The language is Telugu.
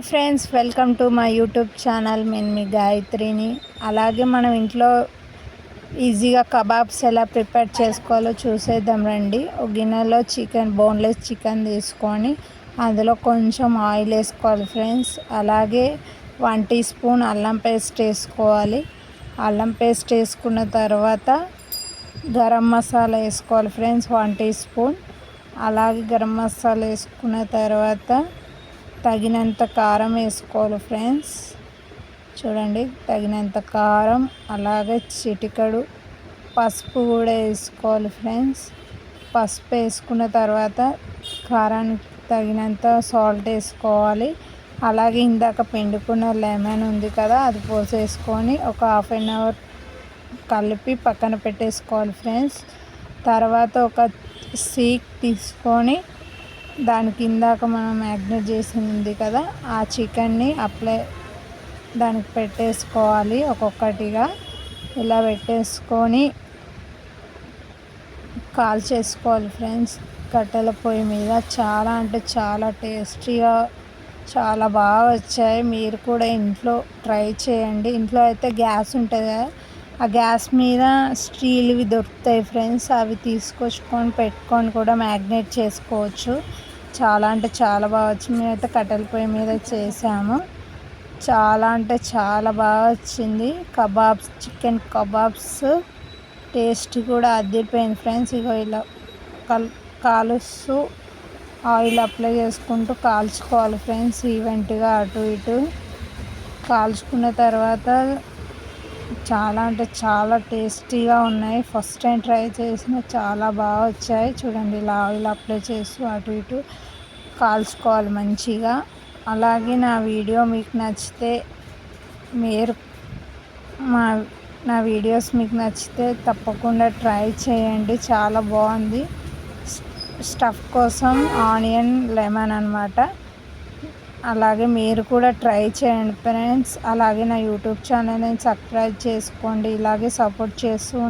Hi friends welcome to my YouTube channel నేను మీ గాయత్రిని. అలాగే మనం ఇంట్లో ఈజీగా కబాబ్స్ ఎలా ప్రిపేర్ చేసుకోవాలో చూసేద్దాం రండి. ఒక గిన్నెలో చికెన్ బోన్లెస్ చికెన్ తీసుకొని అందులో కొంచెం ఆయిల్ వేసుకోవాలి ఫ్రెండ్స్. అలాగే వన్ టీ స్పూన్ అల్లం పేస్ట్ వేసుకోవాలి. అల్లం పేస్ట్ వేసుకున్న తర్వాత గరం మసాలా వేసుకోవాలి ఫ్రెండ్స్ వన్ టీ స్పూన్. అలాగే గరం మసాలా వేసుకున్న తర్వాత తగినంత కారం వేసుకోవాలి ఫ్రెండ్స్. చూడండి తగినంత కారం అలాగే చిటికడు పసుపు కూడా వేసుకోవాలి ఫ్రెండ్స్. పసుపు వేసుకున్న తర్వాత కారానికి తగినంత సాల్ట్ వేసుకోవాలి. అలాగే ఇందాక పిండుకున్న లెమన్ ఉంది కదా అది పోసేసుకొని ఒక హాఫ్ అన్ అవర్ కలిపి పక్కన పెట్టేసుకోవాలి ఫ్రెండ్స్. తర్వాత ఒక సీక్ తీసుకొని దాని కిందాక మనం మ్యాగ్నెట్ చేసి ఉంది కదా ఆ చికెన్ని అప్లై దానికి పెట్టేసుకోవాలి ఒక్కొక్కటిగా. ఇలా పెట్టేసుకొని కాల్ చేసుకోవాలి ఫ్రెండ్స్. కట్టెల పొయ్యి మీద చాలా అంటే చాలా టేస్టీగా చాలా బాగా వచ్చాయి. మీరు కూడా ఇంట్లో ట్రై చేయండి. ఇంట్లో అయితే గ్యాస్ ఉంటుంది కదా ఆ గ్యాస్ మీద స్టీల్వి దొరుకుతాయి ఫ్రెండ్స్. అవి తీసుకొచ్చుకొని పెట్టుకొని కూడా మ్యాగ్నేట్ చేసుకోవచ్చు. చాలా అంటే చాలా బాగా వచ్చింది మేమైతే కట్టెల పొయ్యి మీద చేసాము. చాలా అంటే చాలా బాగా వచ్చింది. కబాబ్స్ చికెన్ కబాబ్స్ టేస్ట్ కూడా అదిరిపోయింది ఫ్రెండ్స్. ఇగో ఇలా కల్ కాలుస్తూ ఆయిల్ అప్లై చేసుకుంటూ కాల్చుకోవాలి ఫ్రెండ్స్. ఈవెంట్గా అటు ఇటు కాల్చుకున్న తర్వాత చాలా అంటే చాలా టేస్టీగా ఉన్నాయి. ఫస్ట్ టైం ట్రై చేసిన చాలా బాగా వచ్చాయి. చూడండి ఇలా ఆయిల్ అప్లై చేస్తూ అటు ఇటు కాల్చుకోవాలి మంచిగా. అలాగే నా వీడియో మీకు నచ్చితే మీరు మా నా వీడియోస్ మీకు నచ్చితే తప్పకుండా ట్రై చేయండి. చాలా బాగుంది. స్టఫ్ కోసం ఆనియన్ లెమన్ అనమాట అలాగే మీరు కూడా ట్రై చేయండి ఫ్రెండ్స్. అలాగే నా యూట్యూబ్ ఛానల్ని సబ్స్క్రైబ్ చేసుకోండి. ఇలాగే సపోర్ట్ చేస్తూ